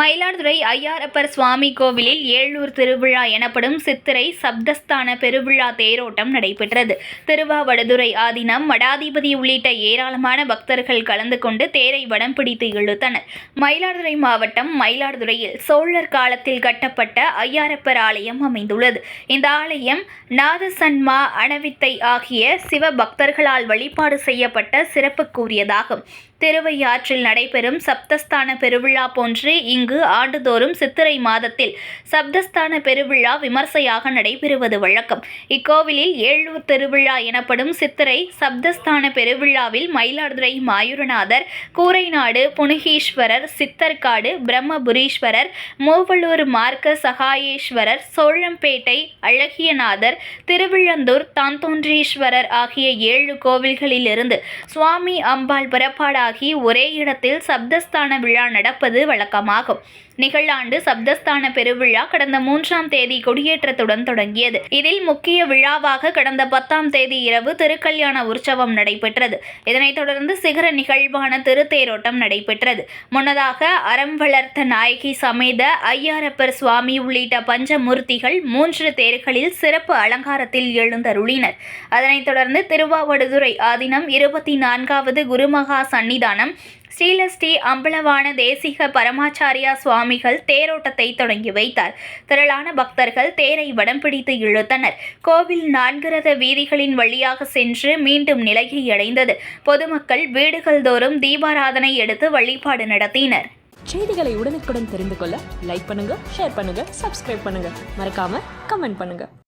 மயிலாடுதுறை ஐயாரப்பர் சுவாமி கோவிலில் ஏழூர் திருவிழா எனப்படும் சித்திரை சப்தஸ்தான பெருவிழா தேரோட்டம் நடைபெற்றது. திருவாவடுதுறை ஆதீனம் மடாதிபதி உள்ளிட்ட ஏராளமான பக்தர்கள் கலந்து கொண்டு தேரை வடம் பிடித்து இழுத்தனர். மயிலாடுதுறை மாவட்டம் மயிலாடுதுறையில் சோழர் காலத்தில் கட்டப்பட்ட ஐயாரப்பர் ஆலயம் அமைந்துள்ளது. இந்த ஆலயம் நாதசன்மா அணவித்தை ஆகிய சிவ பக்தர்களால் வழிபாடு செய்யப்பட்ட சிறப்புக்குரியதாகும். திருவையாற்றில் நடைபெறும் சப்தஸ்தான பெருவிழா போன்று இங்கு ஆண்டுதோறும் சித்திரை மாதத்தில் சப்தஸ்தான பெருவிழா விமர்சையாக நடைபெறுவது வழக்கம். இக்கோவிலில் ஏழூர் திருவிழா எனப்படும் சித்திரை சப்தஸ்தான பெருவிழாவில் மயிலாடுதுறை மாயூரநாதர் கூரைநாடு புனுகீஸ்வரர் சித்தர்காடு பிரம்மபுரீஸ்வரர் மூவலூர் மார்க்க சகாயேஸ்வரர் சோழம்பேட்டை அழகியநாதர் திருவிழந்தூர் தாந்தோன்றீஸ்வரர் ஆகிய ஏழு கோவில்களிலிருந்து சுவாமி அம்பாள் புறப்பாடாக ஒரே இடத்தில் சப்தஸ்தான விழா நடப்பது வழக்கமாகும். நிகழாண்டு சப்தஸ்தான பெருவிழா கடந்த மூன்றாம் தேதி கொடியேற்றத்துடன் தொடங்கியது. இதில் முக்கிய விழாவாக கடந்த பத்தாம் தேதி இரவு திருக்கல்யாண உற்சவம் நடைபெற்றது. இதனைத் தொடர்ந்து சிகர நிகழ்வான திருத்தேரோட்டம் நடைபெற்றது. முன்னதாக அறம் வளர்த்த நாயகி சமேத ஐயாரப்பர் சுவாமி உள்ளிட்ட பஞ்சமூர்த்திகள் மூன்று தேர்களில் சிறப்பு அலங்காரத்தில் எழுந்தருளினர். அதனைத் தொடர்ந்து திருவாவடுதுறை ஆதினம் இருபத்தி நான்காவது குருமகா சன்னிதானம். ஸ்ரீலஸ்ரீ அம்பலவான தேசிக பரமாச்சாரியா சுவாமிகள் தேரோட்டத்தை தொடங்கி வைத்தார். திரளான பக்தர்கள் தேரை வடம் பிடித்து இழுத்தனர். கோவில் நான்கிரத வீதிகளின் வழியாக சென்று மீண்டும் நிலையை அடைந்தது. பொதுமக்கள் வீடுகள் தோறும் தீபாராதனை எடுத்து வழிபாடு நடத்தினர். செய்திகளை உடனுக்குடன் தெரிந்து கொள்ள லைக் பண்ணுங்க ஷேர் பண்ணுங்க சப்ஸ்கிரைப் பண்ணுங்க. மறக்காம கமெண்ட் பண்ணுங்க.